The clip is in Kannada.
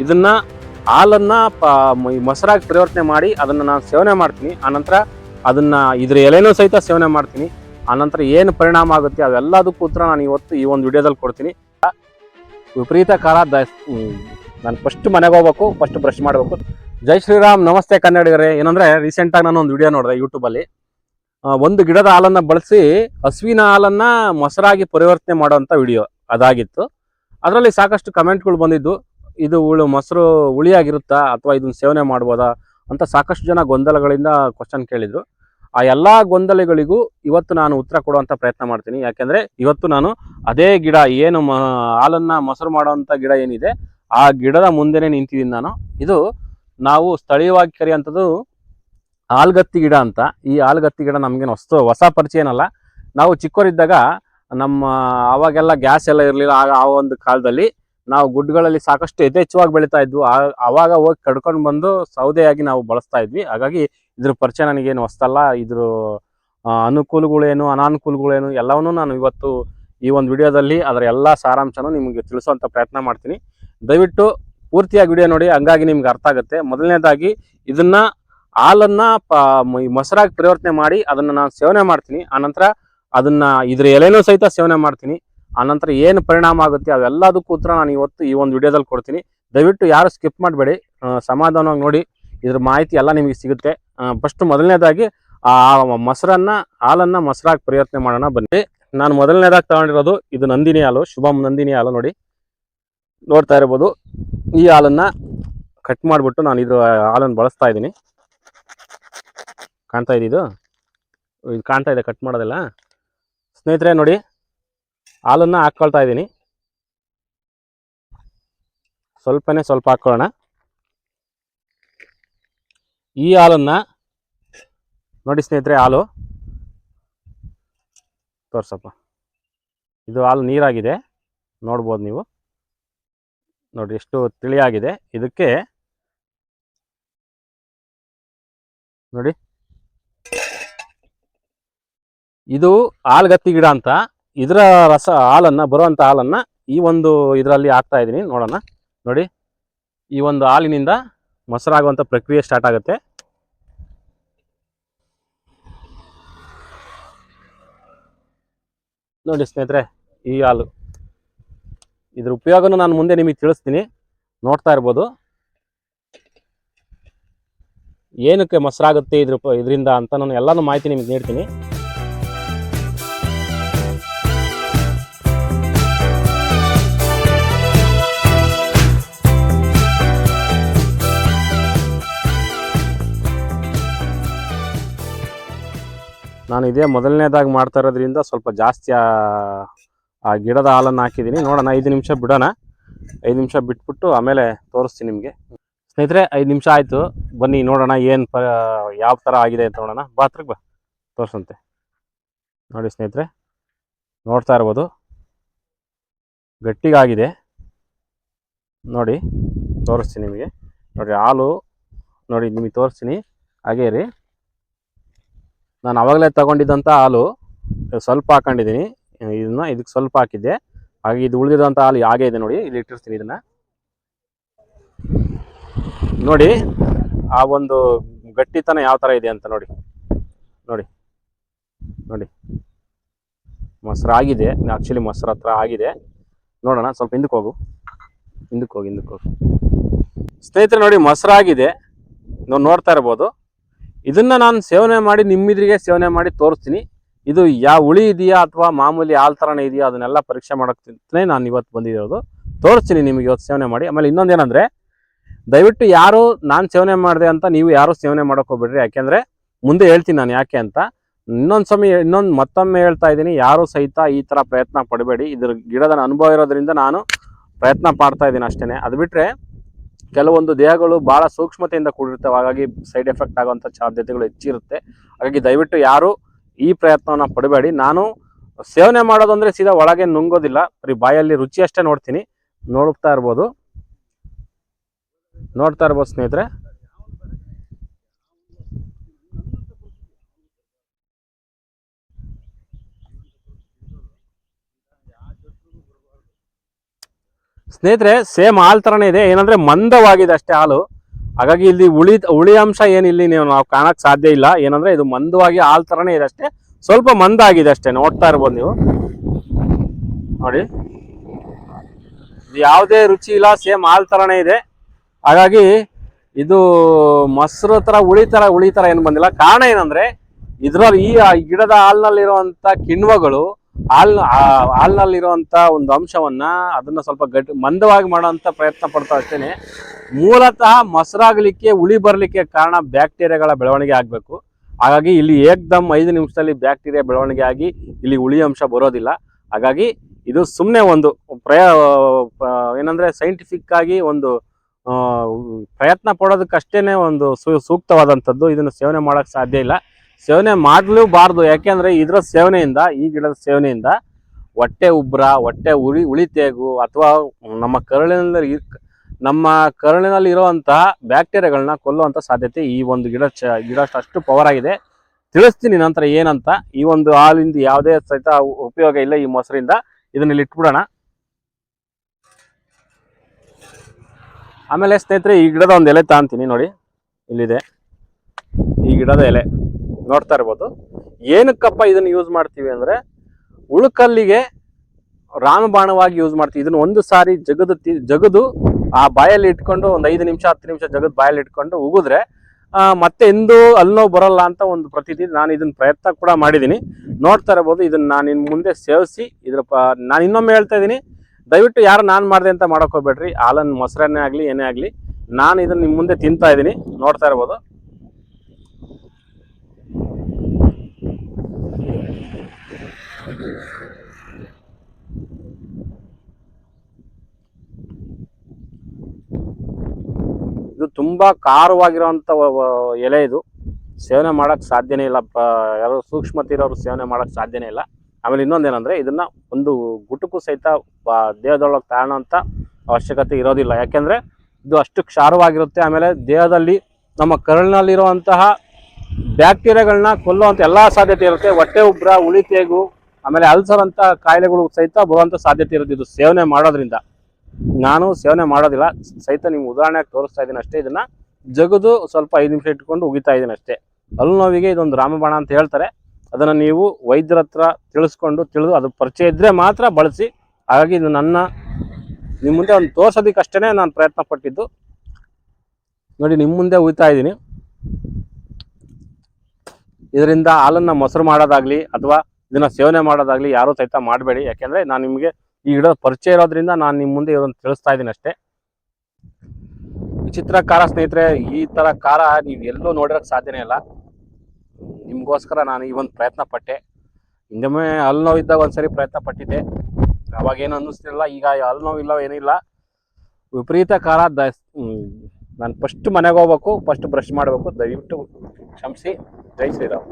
ಇದನ್ನ ಹಾಲನ್ನ ಪ- ಮೊಸರಾಗಿ ಪರಿವರ್ತನೆ ಮಾಡಿ ಅದನ್ನ ನಾನು ಸೇವನೆ ಮಾಡ್ತೀನಿ. ಆನಂತರ ಅದನ್ನ ಇದ್ರ ಎಲೆನೂ ಸಹಿತ ಸೇವನೆ ಮಾಡ್ತೀನಿ. ಆನಂತರ ಏನು ಪರಿಣಾಮ ಆಗುತ್ತೆ ಅವೆಲ್ಲದಕ್ಕೂ ಉತ್ತರ ನಾನು ಇವತ್ತು ಈ ಒಂದು ವಿಡಿಯೋದಲ್ಲಿ ಕೊಡ್ತೀನಿ. ವಿಪರೀತ ಕಾಲ ನಾನು ಫಸ್ಟ್ ಮನೆಗೆ ಹೋಗ್ಬೇಕು ಫಸ್ಟ್ ಬ್ರಷ್ ಮಾಡಬೇಕು. ಜೈ ಶ್ರೀರಾಮ್, ನಮಸ್ತೆ ಕನ್ನಡಿಗರೇ. ಏನಂದ್ರೆ ರೀಸೆಂಟಾಗಿ ನಾನು ಒಂದು ವಿಡಿಯೋ ನೋಡಿದೆ ಯೂಟ್ಯೂಬಲ್ಲಿ ಒಂದು ಗಿಡದ ಹಾಲನ್ನ ಬಳಸಿ ಹಸುವಿನ ಹಾಲನ್ನ ಮೊಸರಾಗಿ ಪರಿವರ್ತನೆ ಮಾಡುವಂಥ ವಿಡಿಯೋ ಅದಾಗಿತ್ತು. ಅದರಲ್ಲಿ ಸಾಕಷ್ಟು ಕಮೆಂಟ್ಗಳು ಬಂದಿದ್ದು. ಇದು ಉಳು ಮೊಸರು ಹುಳಿಯಾಗಿರುತ್ತಾ ಅಥವಾ ಇದನ್ನ ಸೇವನೆ ಮಾಡ್ಬೋದಾ ಅಂತ ಸಾಕಷ್ಟು ಜನ ಗೊಂದಲಗಳಿಂದ ಕ್ವಶನ್ ಕೇಳಿದ್ರು. ಆ ಎಲ್ಲ ಗೊಂದಲಗಳಿಗೂ ಇವತ್ತು ನಾನು ಉತ್ತರ ಕೊಡುವಂತ ಪ್ರಯತ್ನ ಮಾಡ್ತೀನಿ. ಯಾಕೆಂದರೆ ಇವತ್ತು ನಾನು ಅದೇ ಗಿಡ, ಏನು ಮ, ಹಾಲನ್ನ ಮೊಸರು ಮಾಡುವಂತ ಗಿಡ ಏನಿದೆ, ಆ ಗಿಡದ ಮುಂದೆನೆ ನಿಂತಿದ್ದೀನಿ ನಾನು. ಇದು ನಾವು ಸ್ಥಳೀಯವಾಗಿ ಕರೆಯುವಂಥದ್ದು ಆಲ್ಗತ್ತಿ ಗಿಡ ಅಂತ. ಈ ಆಲ್ಗತ್ತಿ ಗಿಡ ನಮ್ಗೇನು ಹೊಸ್ತು, ಹೊಸ ಪರಿಚಯ ಏನಲ್ಲ. ನಾವು ಚಿಕ್ಕವರಿದ್ದಾಗ ನಮ್ಮ ಅವಾಗೆಲ್ಲ ಗ್ಯಾಸ್ ಎಲ್ಲ ಇರಲಿಲ್ಲ. ಆ ಒಂದು ಕಾಲದಲ್ಲಿ ನಾವು ಗುಡ್ಡಗಳಲ್ಲಿ ಸಾಕಷ್ಟು ಯಥೇಚ್ಛವಾಗಿ ಬೆಳೀತಾ ಇದ್ವು. ಆವಾಗ ಹೋಗಿ ಕಡ್ಕೊಂಡು ಬಂದು ಸೌದೆಯಾಗಿ ನಾವು ಬಳಸ್ತಾ ಇದ್ವಿ. ಹಾಗಾಗಿ ಇದ್ರ ಪರಿಚಯ ನನಗೇನು ಹೊಸ್ತಲ್ಲ. ಇದ್ರ ಅನುಕೂಲಗಳೇನು ಅನಾನುಕೂಲಗಳೇನು ಎಲ್ಲವನ್ನೂ ನಾನು ಇವತ್ತು ಈ ಒಂದು ವಿಡಿಯೋದಲ್ಲಿ ಅದರ ಎಲ್ಲ ಸಾರಾಂಶನೂ ನಿಮಗೆ ತಿಳಿಸುವಂಥ ಪ್ರಯತ್ನ ಮಾಡ್ತೀನಿ. ದಯವಿಟ್ಟು ಪೂರ್ತಿಯಾಗಿ ವಿಡಿಯೋ ನೋಡಿ. ಹಂಗಾಗಿ ನಿಮ್ಗೆ ಅರ್ಥ ಆಗುತ್ತೆ. ಮೊದಲನೇದಾಗಿ ಇದನ್ನ, ಹಾಲನ್ನ ಪ- ಮೊಸರಾಗಿ ಪರಿವರ್ತನೆ ಮಾಡಿ ಅದನ್ನ ನಾನು ಸೇವನೆ ಮಾಡ್ತೀನಿ. ಆನಂತರ ಅದನ್ನ ಇದ್ರ ಎಲೆನೂ ಸಹಿತ ಸೇವನೆ ಮಾಡ್ತೀನಿ. ಆನಂತರ ಏನು ಪರಿಣಾಮ ಆಗುತ್ತೆ, ಅವೆಲ್ಲದಕ್ಕೂ ಉತ್ತರ ನಾನು ಇವತ್ತು ಈ ಒಂದು ವಿಡಿಯೋದಲ್ಲಿ ಕೊಡ್ತೀನಿ. ದಯವಿಟ್ಟು ಯಾರು ಸ್ಕಿಪ್ ಮಾಡಬೇಡಿ. ಸಮಾಧಾನವಾಗಿ ನೋಡಿ, ಇದ್ರ ಮಾಹಿತಿ ಎಲ್ಲ ನಿಮಗೆ ಸಿಗುತ್ತೆ. ಫಸ್ಟ್ ಮೊದಲನೇದಾಗಿ, ಆ, ಮೊಸರನ್ನ, ಹಾಲನ್ನ ಮೊಸರಾಗಿ ಪ್ರಯತ್ನ ಮಾಡೋಣ ಬನ್ನಿ. ನಾನು ಮೊದಲನೇದಾಗಿ ತಗೊಂಡಿರೋದು ಇದು ನಂದಿನಿ ಹಾಲು, ಶುಭಂ ನಂದಿನಿ ಹಾಲು ನೋಡಿ. ನೋಡ್ತಾ ಇರ್ಬೋದು, ಈ ಹಾಲನ್ನ ಕಟ್ ಮಾಡಿಬಿಟ್ಟು ನಾನು ಇದು ಹಾಲನ್ನು ಬಳಸ್ತಾ ಇದ್ದೀನಿ. ಕಾಣ್ತಾ ಇದು ಇದು? ಕಾಣ್ತಾ ಇದೆ ಕಟ್ ಮಾಡೋದೆಲ್ಲ. ಸ್ನೇಹಿತರೆ ನೋಡಿ ಹಾಲನ್ನ ಹಾಕ್ಕೊಳ್ತಾ ಇದ್ದೀನಿ. ಸ್ವಲ್ಪನೇ ಸ್ವಲ್ಪ ಹಾಕ್ಕೊಳ್ಳೋಣ ಈ ಹಾಲನ್ನು ನೋಡಿ ಸ್ನೇಹಿತರೆ ಹಾಲು. ತೋರ್ಸಪ್ಪ. ಇದು ಹಾಲು ನೀರಾಗಿದೆ. ನೋಡ್ಬೋದು ನೀವು. ನೋಡಿ ಎಷ್ಟು ತಿಳಿಯಾಗಿದೆ. ಇದಕ್ಕೆ ನೋಡಿ. ಇದು ಹಾಲ್ಗತ್ತಿ ಗಿಡ ಅಂತ. ಇದರ ರಸ ಹಾಲನ್ನು ಬರುವಂಥ ಹಾಲನ್ನು ಈ ಒಂದು ಇದರಲ್ಲಿ ಹಾಕ್ತಾ ಇದ್ದೀನಿ. ನೋಡೋಣ. ನೋಡಿ, ಈ ಒಂದು ಹಾಲಿನಿಂದ ಮೊಸರಾಗುವಂಥ ಪ್ರಕ್ರಿಯೆ ಸ್ಟಾರ್ಟ್ ಆಗುತ್ತೆ. ನೋಡಿ ಸ್ನೇಹಿತರೆ, ಈ ಹಾಲು. ಇದ್ರ ಉಪಯೋಗನೂ ನಾನು ಮುಂದೆ ನಿಮಗೆ ತಿಳಿಸ್ತೀನಿ. ನೋಡ್ತಾ ಇರ್ಬೋದು. ಏನಕ್ಕೆ ಮೊಸರಾಗುತ್ತೆ ಇದ್ರ ಇದರಿಂದ ಅಂತ ನಾನು ಎಲ್ಲಾನು ಮಾಹಿತಿ ನಿಮಗೆ ನೀಡ್ತೀನಿ. ನಾನು ಇದೇ ಮೊದಲನೇದಾಗಿ ಮಾಡ್ತಾ ಇರೋದ್ರಿಂದ ಸ್ವಲ್ಪ ಜಾಸ್ತಿ, ಆ ಗಿಡದ ಹಾಲನ್ನು ಹಾಕಿದ್ದೀನಿ. ನೋಡೋಣ, ಐದು ನಿಮಿಷ ಬಿಡೋಣ. ಐದು ನಿಮಿಷ ಬಿಟ್ಬಿಟ್ಟು ಆಮೇಲೆ ತೋರಿಸ್ತೀನಿ ನಿಮಗೆ. ಸ್ನೇಹಿತರೆ, ಐದು ನಿಮಿಷ ಆಯಿತು. ಬನ್ನಿ, ನೋಡೋಣ ಏನು ಪ, ಯಾವ ಥರ ಆಗಿದೆ ಅಂತ ನೋಡೋಣ. ಬಾತ್ರಕ್ಕೆ ಬಾ. ತೋರಿಸಂತೆ. ನೋಡಿ ಸ್ನೇಹಿತರೆ, ನೋಡ್ತಾ ಇರ್ಬೋದು. ಗಟ್ಟಿಗಾಗಿದೆ. ನೋಡಿ, ತೋರಿಸ್ತೀನಿ ನಿಮಗೆ. ನೋಡಿ, ಹಾಲು, ನೋಡಿ, ನಿಮಗೆ ತೋರಿಸ್ತೀನಿ. ಹಾಗೇ ರೀ ನಾನು ಅವಾಗಲೇ ತಗೊಂಡಿದ್ದಂಥ ಹಾಲು ಸ್ವಲ್ಪ ಹಾಕೊಂಡಿದ್ದೀನಿ. ಇದನ್ನ ಇದಕ್ಕೆ ಸ್ವಲ್ಪ ಹಾಕಿದ್ದೆ. ಹಾಗೆ ಇದು ಉಳಿದಿರೋಂಥ ಹಾಲು ಹಾಗೆ ಇದೆ ನೋಡಿ, ಇಲ್ಲಿ ಇಟ್ಟಿರ್ತೀನಿ ಇದನ್ನು. ನೋಡಿ, ಆ ಒಂದು ಗಟ್ಟಿತನ ಯಾವ ಥರ ಇದೆ ಅಂತ ನೋಡಿ. ನೋಡಿ. ನೋಡಿ. ಮೊಸರು ಆಗಿದೆ. ಆ್ಯಕ್ಚುಲಿ ಮೊಸರು ಹತ್ರ ಆಗಿದೆ. ನೋಡೋಣ, ಸ್ವಲ್ಪ ಹಿಂದಕ್ಕೆ ಹೋಗು. ಹಿಂದಕ್ಕೆ ಹೋಗಿ, ಹಿಂದಕ್ಕೆ ಹೋಗು. ಸ್ನೇಹಿತರೆ ನೋಡಿ ಮೊಸರಾಗಿದೆ ನಾವು ನೋಡ್ತಾ ಇರ್ಬೋದು. ಇದನ್ನ ನಾನು ಸೇವನೆ ಮಾಡಿ ನಿಮ್ಮಿದ್ರಿಗೆ ಸೇವನೆ ಮಾಡಿ ತೋರಿಸ್ತೀನಿ. ಇದು ಯಾವ ಹುಳಿ ಇದೆಯಾ ಅಥವಾ ಮಾಮೂಲಿ ಆಲ್ ಥರನೇ ಇದೆಯಾ ಅದನ್ನೆಲ್ಲ ಪರೀಕ್ಷೆ ಮಾಡೋಕ್ಕೆ ನಾನು ಇವತ್ತು ಬಂದಿರೋದು. ತೋರಿಸ್ತೀನಿ ನಿಮಗೆ ಇವತ್ತು ಸೇವನೆ ಮಾಡಿ. ಆಮೇಲೆ ಇನ್ನೊಂದೇನಂದ್ರೆ, ದಯವಿಟ್ಟು ಯಾರು ನಾನು ಸೇವನೆ ಮಾಡಿದೆ ಅಂತ ನೀವು ಯಾರು ಸೇವನೆ ಮಾಡೋಕೆ ಹೋಗ್ಬಿಡ್ರಿ. ಯಾಕೆಂದ್ರೆ ಮುಂದೆ ಹೇಳ್ತೀನಿ ನಾನು ಯಾಕೆ ಅಂತ. ಇನ್ನೊಂದು ಸಮಯ ಇನ್ನೊಂದು ಮತ್ತೊಮ್ಮೆ ಹೇಳ್ತಾ ಇದ್ದೀನಿ. ಯಾರು ಸಹಿತ ಈ ಥರ ಪ್ರಯತ್ನ ಪಡಬೇಡಿ. ಇದ್ರ ಗಿಡದ ಅನುಭವ ಇರೋದ್ರಿಂದ ನಾನು ಪ್ರಯತ್ನ ಪಡ್ತಾ ಇದ್ದೀನಿ ಅಷ್ಟೇ ಅದು ಬಿಟ್ಟರೆ ಕೆಲವೊಂದು ದೇಹಗಳು ಬಹಳ ಸೂಕ್ಷ್ಮತೆಯಿಂದ ಕೂಡಿರುತ್ತವೆ. ಹಾಗಾಗಿ ಸೈಡ್ ಎಫೆಕ್ಟ್ ಆಗುವಂತ ಸಾಧ್ಯತೆಗಳು ಹೆಚ್ಚಿರುತ್ತೆ. ಹಾಗಾಗಿ ದಯವಿಟ್ಟು ಯಾರು ಈ ಪ್ರಯತ್ನವನ್ನ ಪಡಬೇಡಿ. ನಾನು ಸೇವನೆ ಮಾಡೋದು ಅಂದ್ರೆ ಸೀದಾ ಒಳಗೆ ನುಂಗೋದಿಲ್ಲ. ಬರೀ ಬಾಯಲ್ಲಿ ರುಚಿ ಅಷ್ಟೇ ನೋಡ್ತೀನಿ. ನೋಡ್ತಾ ಇರ್ಬೋದು. ನೋಡ್ತಾ ಇರ್ಬೋದು ಸ್ನೇಹಿತರೆ. ಸ್ನೇಹಿತರೆ ಸೇಮ್ ಹಾಲು ಥರನೇ ಇದೆ. ಏನಂದ್ರೆ ಮಂದವಾಗಿದೆ ಅಷ್ಟೇ ಹಾಲು. ಹಾಗಾಗಿ ಇಲ್ಲಿ ಉಳಿ ಉಳಿ ಅಂಶ ಏನು ಇಲ್ಲಿ ನೀವು ನಾವು ಕಾಣಕ್ ಸಾಧ್ಯ ಇಲ್ಲ. ಏನಂದ್ರೆ ಇದು ಮಂದವಾಗಿ ಹಾಲು ಥರನೇ ಇದೆ ಅಷ್ಟೇ. ಸ್ವಲ್ಪ ಮಂದ ಆಗಿದೆ ಅಷ್ಟೇ, ನೋಡ್ತಾ ಇರ್ಬೋದು ನೀವು. ನೋಡಿ. ಯಾವುದೇ ರುಚಿ ಇಲ್ಲ ಸೇಮ್ ಹಾಲು ಥರನೇ ಇದೆ. ಹಾಗಾಗಿ ಇದು ಮೊಸರು ಥರ ಉಳಿ ಥರ ಉಳಿ ಥರ ಏನು ಬಂದಿಲ್ಲ. ಕಾರಣ ಏನಂದ್ರೆ ಇದರಲ್ಲಿ ಈ ಗಿಡದ ಹಾಲಿನಲ್ಲಿರುವಂಥ ಕಿಣ್ವಗಳು ಹಾಲ್ ಹಾಲ್ನಲ್ಲಿರುವಂತ ಒಂದು ಅಂಶವನ್ನ ಅದನ್ನ ಸ್ವಲ್ಪ ಗಟ್ಟಿ ಮಂದವಾಗಿ ಮಾಡುವಂತ ಪ್ರಯತ್ನ ಪಡ್ತಾ ಅಷ್ಟೇನೆ ಮೂಲತಃ ಮೊಸರಾಗಲಿಕ್ಕೆ ಉಳಿ ಬರಲಿಕ್ಕೆ ಕಾರಣ ಬ್ಯಾಕ್ಟೀರಿಯಾಗಳ ಬೆಳವಣಿಗೆ ಆಗಬೇಕು. ಹಾಗಾಗಿ ಇಲ್ಲಿ ಏಕ್ದಮ್ ಐದು ನಿಮಿಷದಲ್ಲಿ ಬ್ಯಾಕ್ಟೀರಿಯಾ ಬೆಳವಣಿಗೆ ಆಗಿ ಇಲ್ಲಿ ಉಳಿ ಅಂಶ ಬರೋದಿಲ್ಲ. ಹಾಗಾಗಿ ಇದು ಸುಮ್ಮನೆ ಒಂದು ಪ್ರಯ ಏನಂದ್ರೆ ಸೈಂಟಿಫಿಕ್ ಆಗಿ ಒಂದು ಪ್ರಯತ್ನ ಪಡೋದಕ್ಕಷ್ಟೇನೆ ಒಂದು ಸೂಕ್ತವಾದಂಥದ್ದು. ಇದನ್ನು ಸೇವನೆ ಮಾಡೋಕ್ಕೆ ಸಾಧ್ಯ ಇಲ್ಲ. ಸೇವನೆ ಮಾಡಲೂಬಾರ್ದು. ಯಾಕೆಂದ್ರೆ ಇದರ ಸೇವನೆಯಿಂದ, ಈ ಗಿಡದ ಸೇವನೆಯಿಂದ ಹೊಟ್ಟೆ ಉಬ್ರ, ಹೊಟ್ಟೆ ಉಳಿ ಉಳಿತೇಗು ಅಥವಾ ನಮ್ಮ ಕರುಳಿನಲ್ಲಿ ನಮ್ಮ ಕರುಳಿನಲ್ಲಿ ಇರುವಂತಹ ಬ್ಯಾಕ್ಟೀರಿಯಾಗಳನ್ನ ಕೊಲ್ಲುವಂತ ಸಾಧ್ಯತೆ ಈ ಒಂದು ಗಿಡ ಚ ಗಿಡ ಅಷ್ಟು ಪವರ್ ಆಗಿದೆ. ತಿಳಿಸ್ತೀನಿ ನಂತರ ಏನಂತ. ಈ ಒಂದು ಹಾಲಿಂದ ಯಾವುದೇ ಸಹಿತ ಉಪಯೋಗ ಇಲ್ಲ ಈ ಮೊಸರಿಂದ. ಇದನ್ನ ಇಲ್ಲಿ ಇಟ್ಬಿಡೋಣ. ಆಮೇಲೆ ಸ್ನೇಹಿತರೆ, ಈ ಗಿಡದ ಒಂದು ಎಲೆ ತಾಂತೀನಿ ನೋಡಿ. ಇಲ್ಲಿದೆ. ಈ ಗಿಡದ ಎಲೆ. ನೋಡ್ತಾ ಇರ್ಬೋದು. ಏನಕ್ಕಪ್ಪ ಇದನ್ನು ಯೂಸ್ ಮಾಡ್ತೀವಿ ಅಂದರೆ ಉಳುಕಲ್ಲಿಗೆ ರಾಮಬಾಣವಾಗಿ ಯೂಸ್ ಮಾಡ್ತೀವಿ. ಇದನ್ನು ಒಂದು ಸಾರಿ ಜಗದು ಜಗದು ಆ ಬಾಯಲ್ಲಿ ಇಟ್ಕೊಂಡು ಒಂದು ಐದು ನಿಮಿಷ, ಹತ್ತು ನಿಮಿಷ ಜಗದ್ ಬಾಯಲ್ಲಿ ಇಟ್ಕೊಂಡು ಉಗಿದ್ರೆ ಮತ್ತೆ ಎಂದೂ ಅಲ್ಲಿ ಬರಲ್ಲ ಅಂತ ಒಂದು ಪ್ರತೀತಿ ನಾನು ಇದನ್ನ ಪ್ರಯತ್ನ ಕೂಡ ಮಾಡಿದ್ದೀನಿ ನೋಡ್ತಾ ಇರ್ಬೋದು, ಇದನ್ನ ನಾನು ಇನ್ನು ಮುಂದೆ ಸೇವಿಸಿ, ಇದ್ರ ನಾನು ಇನ್ನೊಮ್ಮೆ ಹೇಳ್ತಾ ಇದ್ದೀನಿ ದಯವಿಟ್ಟು ಯಾರು ನಾನು ಮಾಡಿದೆ ಅಂತ ಮಾಡೋಕೆ ಹೋಗ್ಬೇಡ್ರಿ. ಹಾಲನ್ನು ಮೊಸರನ್ನೇ ಆಗಲಿ, ಏನೇ ಆಗಲಿ, ನಾನು ಇದನ್ನ ನಿಮ್ಮ ಮುಂದೆ ತಿಂತಾ ಇದ್ದೀನಿ ನೋಡ್ತಾ ಇರ್ಬೋದು. ಇದು ತುಂಬಾ ವ- ಎಲೆ ಇದು. ಸೇವನೆ ಮಾಡಕ್ ಸಾಧ್ಯನೇ ಇಲ್ಲ. ಯಾರು ಸೂಕ್ಷ್ಮತೆ ಇರೋರು ಸೇವನೆ ಮಾಡಕ್ ಸಾಧ್ಯನೇ ಇಲ್ಲ. ಆಮೇಲೆ ಇನ್ನೊಂದೇನಂದ್ರೆ ಇದನ್ನ ಒಂದು ಗುಟುಕು ಸಹಿತ ದೇಹದೊಳಗೆ ತಾಣಂತ ಅವಶ್ಯಕತೆ ಇರೋದಿಲ್ಲ. ಯಾಕೆಂದ್ರೆ ಇದು ಅಷ್ಟು ಕ್ಷಾರವಾಗಿರುತ್ತೆ. ಆಮೇಲೆ ದೇಹದಲ್ಲಿ ನಮ್ಮ ಕರುಳಿನಲ್ಲಿರುವಂತಹ ಬ್ಯಾಕ್ಟೀರಿಯಾಗಳನ್ನ ಕೊಲ್ಲುವಂತ ಎಲ್ಲಾ ಸಾಧ್ಯತೆ ಇರುತ್ತೆ. ಹೊಟ್ಟೆ ಉಬ್ರ ಉಳಿತೇಗು ಆಮೇಲೆ ಅಲ್ಸರ್ ಅಂತ ಕಾಯಿಲೆಗಳು ಸಹಿತ ಬರುವಂತ ಸಾಧ್ಯತೆ ಇರುತ್ತೆ ಇದು ಸೇವನೆ ಮಾಡೋದ್ರಿಂದ. ನಾನು ಸೇವನೆ ಮಾಡೋದಿಲ್ಲ, ಸಹಿತ ನಿಮ್ಗೆ ಉದಾಹರಣೆಯಾಗಿ ತೋರಿಸ್ತಾ ಇದ್ದೀನಿ ಅಷ್ಟೇ. ಇದನ್ನ ಜಗದು ಸ್ವಲ್ಪ ಐದು ನಿಮಿಷ ಇಟ್ಕೊಂಡು ಉಗಿತಾ ಇದ್ದೀನಿ ಅಷ್ಟೇ. ಹಲ್ಲು ನೋವಿಗೆ ಇದೊಂದು ರಾಮಬಾಣ ಅಂತ ಹೇಳ್ತಾರೆ. ಅದನ್ನು ನೀವು ವೈದ್ಯರ ಹತ್ರ ತಿಳಿಸ್ಕೊಂಡು ತಿಳಿದು ಅದು ಪರಿಚಯ ಇದ್ರೆ ಮಾತ್ರ ಬಳಸಿ. ಹಾಗಾಗಿ ಇದು ನನ್ನ ನಿಮ್ಮ ಮುಂದೆ ಒಂದು ತೋರ್ಸೋದಕ್ಕಷ್ಟೇ ನಾನು ಪ್ರಯತ್ನ ಪಟ್ಟಿದ್ದು. ನೋಡಿ ನಿಮ್ಮ ಮುಂದೆ ಉಯ್ತಾ ಇದ್ದೀನಿ. ಇದರಿಂದ ಹಾಲನ್ನು ಮೊಸರು ಮಾಡೋದಾಗಲಿ ಅಥವಾ ಇದನ್ನ ಸೇವನೆ ಮಾಡೋದಾಗ್ಲಿ ಯಾರು ಸಹಿತ ಮಾಡಬೇಡಿ. ಯಾಕೆಂದ್ರೆ ನಾನು ನಿಮಗೆ ಈ ಗಿಡದ ಪರಿಚಯ ಇರೋದ್ರಿಂದ ನಾನು ನಿಮ್ಮ ಮುಂದೆ ಇದನ್ನು ತಿಳಿಸ್ತಾ ಇದ್ದೀನಿ ಅಷ್ಟೇ. ವಿಚಿತ್ರ ಕಾರ ಸ್ನೇಹಿತರೆ, ಈ ತರ ಖಾರ ನೀವು ಎಲ್ಲೂ ನೋಡಿರಕ್ ಸಾಧ್ಯನೇ ಇಲ್ಲ. ನಿಮ್ಗೋಸ್ಕರ ನಾನು ಈ ಒಂದು ಪ್ರಯತ್ನ ಪಟ್ಟೆ. ಹಿಂದೊಮ್ಮೆ ಅಲ್ಲಿ ನೋವಿದ್ದಾಗ ಒಂದ್ಸರಿ ಪ್ರಯತ್ನ ಪಟ್ಟಿದ್ದೆ. ಅವಾಗ ಏನು ಅನ್ನಿಸ್ತಿರಲಿಲ್ಲ, ಈಗ ಅಲ್ಲಿ ನೋವಿಲ್ಲ ಏನಿಲ್ಲ ವಿಪರೀತ ಖಾರ ದ ನಾನು ಫಸ್ಟ್ ಮನೆಗೆ ಹೋಗ್ಬೇಕು ಫಸ್ಟ್ ಬ್ರಷ್ ಮಾಡಬೇಕು. ದಯವಿಟ್ಟು ಕ್ಷಮಿಸಿ. ಜೈ ಶ್ರೀರಾಮ್.